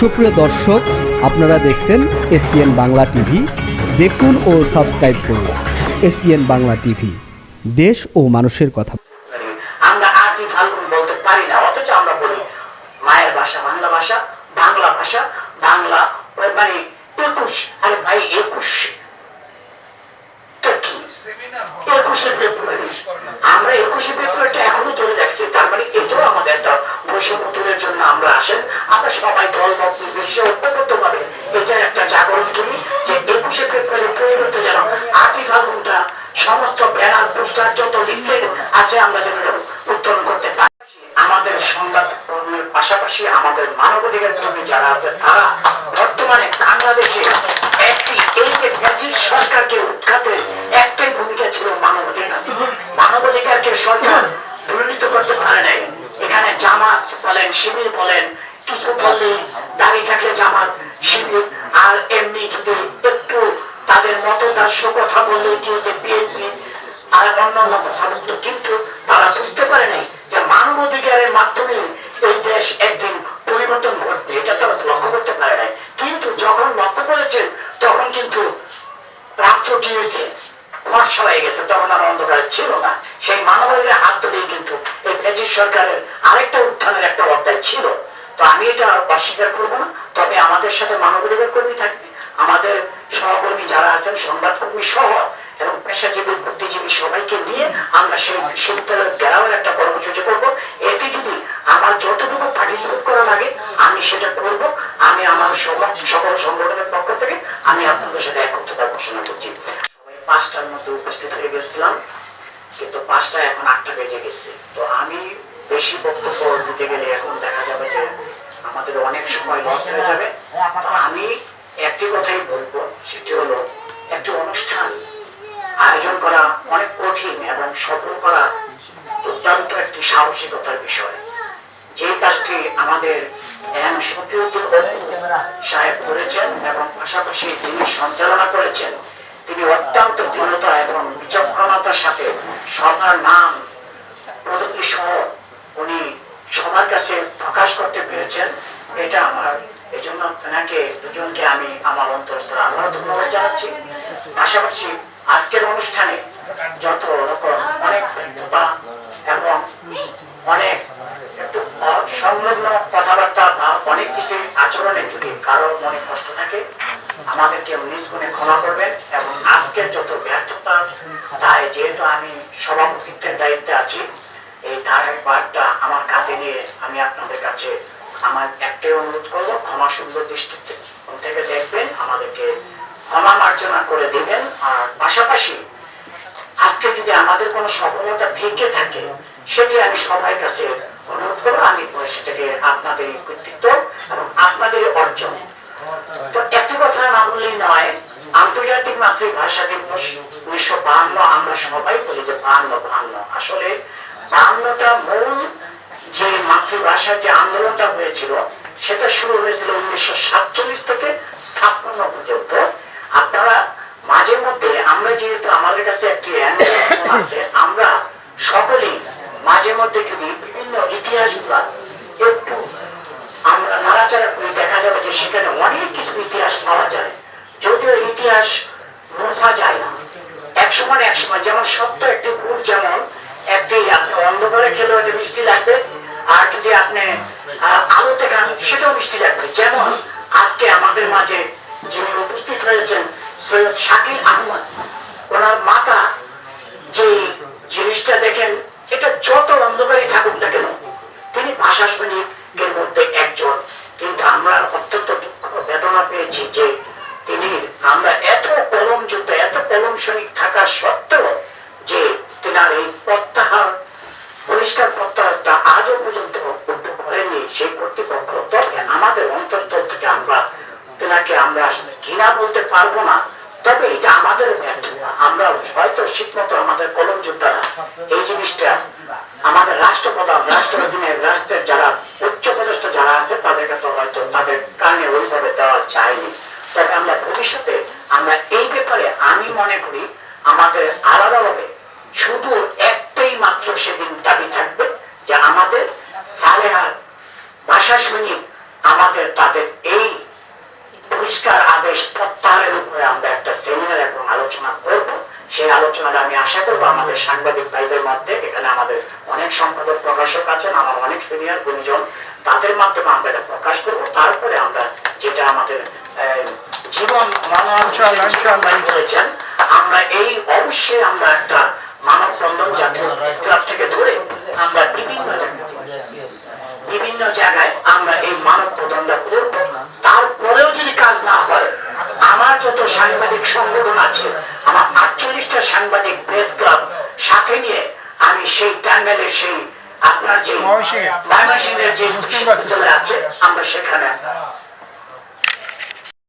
সুপ্রিয় দর্শক, আপনারা দেখছেন এসপিএন বাংলা টিভি। দেখুন ও সাবস্ক্রাইব করুন এসপিএন বাংলা টিভি। দেশ ও মানুষের কথা। আমরা আটি ফাল্গুন বলতে পারি না, অথচ আমরা বলি মায়ের ভাষা, বাংলা ভাষা বাংলা ভাষা, বাংলা মানে একুশ, আরে ভাই একুশ। একুশে ফেব্রুয়ারি আমরা একুশে ফেব্রুয়ারিটা এখনও ধরে রাখছি, তার মানে এটাও আমাদের একটা বৈষম্য জন্য আমরা আসেন, আমরা সবাই পাশাপাশি আমাদের মানবাধিকার কর্মী যারা আছে, তারা বর্তমানে বাংলাদেশে একটি এই যে ফ্যাসিস্ট সরকারকে উৎখাতে একটাই ভূমিকা ছিল মানবাধিকার। মানবাধিকারকে সরকার দুর্নীত করতে পারে নাই। এখানে জামাত বলেন, শিবির বলেন, কিছু বললে দাঁড়িয়ে থাকলে জামাত, শিবির, আর এমনি যদি একটু তাদের মতদাস্য কথা বললে কি হচ্ছে বিএনপি আর অন্যান্য কথা বলতো, কিন্তু তারা বুঝতে পারে নাই যে মানবাধিকারের মাধ্যমে এই দেশ একদিন পরিবর্তন ঘটবে, এটা তারা লক্ষ্য করতে পারে নাই। কিন্তু যখন লক্ষ্য করেছেন, তখন কিন্তু সরকারের আরেকটা উত্থানের একটা ছিল। তো আমি এটা অস্বীকার করব না, তবে আমাদের সাথে কর্মী থাকবে। আমাদের সহকর্মী যারা আছেন, সংবাদকর্মী সহ পেশাজীবী, বুদ্ধিজীবী সবাইকে নিয়ে আমরা সেই বিশ্ববিদ্যালয়ের ঘেরাওয়ের একটা কর্মসূচি করব। এতে যদি আমার যতটুকু পার্টিসিপেট করা লাগে, আমি সেটা করব। আমি আমার সকল সংগঠনের পক্ষ থেকে আমি আপনাদের সাথে একত্রতা ঘোষণা করছি। সবাই পাঁচটার মধ্যে উপস্থিত হয়ে গেছিলাম, কিন্তু পাঁচটা এখন আটটা বেজে গেছে। তো আমি বেশি বক্তব্য দিতে গেলে সফল করা দুর্দান্ত একটি সাহসিকতার বিষয়। যে কাজটি আমাদের সাহেব করেছেন এবং পাশাপাশি যিনি সঞ্চালনা করেছেন, তিনি অত্যন্ত দৃঢ়তা এবং বিচক্ষণতার সাথে সবার নাম পদবী সহ উনি সবার কাছে প্রকাশ করতে পেরেছেন। এটা আমার এই জন্য তেনাকে দুজনকে আমি আমার অন্তরস্থ আবারও ধন্যবাদ জানাচ্ছি। পাশাপাশি আজকের অনুষ্ঠানে যত রকম অনেক ব্যর্থতা এবং অনেক একটু সংলগ্ন কথাবার্তা বা অনেক কিছু আচরণে যদি কারও মনে কষ্ট থাকে, আমাদেরকে নিজ গুণে ক্ষমা করবেন এবং আজকের যত ব্যর্থতা, তাই যেহেতু আমি সভাপতিত্বের দায়িত্বে আছি, এই ধারের পাঠটা আমার কাঁধে নিয়ে আমি আপনাদের কাছে আমার একটাই অনুরোধ করব, ক্ষমা সুন্দর দৃষ্টিতে থেকে দেখবেন, আমাদেরকে ক্ষমা মার্জনা করে দিবেন। আর পাশাপাশি, আজকে যদি আমাদের কোনো সফলতা থেকে থাকে, সেটি আমি সবার কাছে অনুরোধ করব আমি সেটাকে আপনাদের কৃতিত্ব এবং আপনাদের অর্জন। তো একটি কথা না বললেই নয়, আন্তর্জাতিক মাতৃভাষা দিবস উনিশশো বাহান্ন আমরা সবাই বলি যে বাহান্ন বাহান্ন আসলে বাহান্নটা মূল যে মাতৃভাষার যে আন্দোলনটা হয়েছিল, সেটা শুরু হয়েছিল উনিশশো সাতচল্লিশ থেকে ছাপ্পান্ন পর্যন্ত। আপনারা মাঝে মধ্যে, আমরা যেহেতু আমাদের কাছে একটি আছে, আমরা সকলেই মাঝে মধ্যে যদি বিভিন্ন ইতিহাসগুলা একটু আমরা নাড়াচাড়া করে দেখা যাবে যে সেখানে অনেক কিছু ইতিহাস পাওয়া যায়। যদিও ইতিহাস মোছা যায় না। এক সময় এক সময়, যেমন সত্য একটি গুড় যেমন, একটি আপনি অন্ধকারে খেলেও এটা মিষ্টি লাগবে। আর যদি আপনি আলোতে খান সেটাও মিষ্টি লাগবে। যেমন আজকে আমাদের মাঝে যিনি উপস্থিত হয়েছেন সৈয়দ শাকিল আহমদ। ওনার মাতা যে জিনিসটা দেখেন এটা যত অন্ধকারই থাকুক না কেন, তিনি ভাষা সৈনিকের মধ্যে একজন। কিন্তু আমরা অত্যন্ত দুঃখ বেদনা পেয়েছি যে তিনি আমরা এত কলম যুদ্ধ, এত কলম সৈনিক থাকা সত্ত্বেও যে তেনার এই প্রত্যাহার পরিষ্কার প্রত্যাহারটা আজও পর্যন্ত উদ্যোগ করেননি সেই কর্তৃপক্ষ তবে আমাদের অন্তঃস্থল থেকে আমরা তেনাকে আমরা আসলে ঘৃণা বলতে পারব না। তবে এটা আমাদের আমরা হয়তো ঠিকমতো আমাদের কলম যোদ্ধারা এই জিনিসটা আমাদের রাষ্ট্রপ্রধান রাষ্ট্র রাষ্ট্রের যারা উচ্চ পদস্থ যারা আছে তাদেরকে তো হয়তো তাদের কানে ওইভাবে দেওয়া চায়নি তবে আমরা ভবিষ্যতে আমরা এই ব্যাপারে আমি মনে করি আমাদের আলাদাভাবে শুধু একটাই মাত্র সেদিন দাবি থাকবে যে আমাদের সালেহার ভাষা সৈনিক আমাদের তাদের এই আলোচনা করব সেই আলোচনাটা আমি আশা করব আমাদের সাংবাদিক ভাইদের মধ্যে এখানে আমাদের অনেক সম্পাদক প্রকাশক আছেন আমার অনেক সিনিয়র গুণীজন তাদের মাধ্যমে আমরা এটা প্রকাশ করব তারপরে আমরা যেটা আমাদের জীবন ইনশাআল্লাহ, ইনশাআল্লাহ। করেছেন আমরা এই অবশ্যই আমরা একটা জাতীয় ক্লাব থেকে ধরে আমরা বিভিন্ন বিভিন্ন জায়গায় আমরা এই মানব বন্ধনটা করব তারপরেও যদি কাজ না হয় আমার যত সাংবাদিক সংগঠন আছে আটচল্লিশটা সাংবাদিক প্রেস ক্লাব সাথে নিয়ে আমি সেই টাঙ্গালের সেই আপনার যে। ময়মনসিংহের যে বিশ্ববিদ্যালয় আছে আমরা সেখানে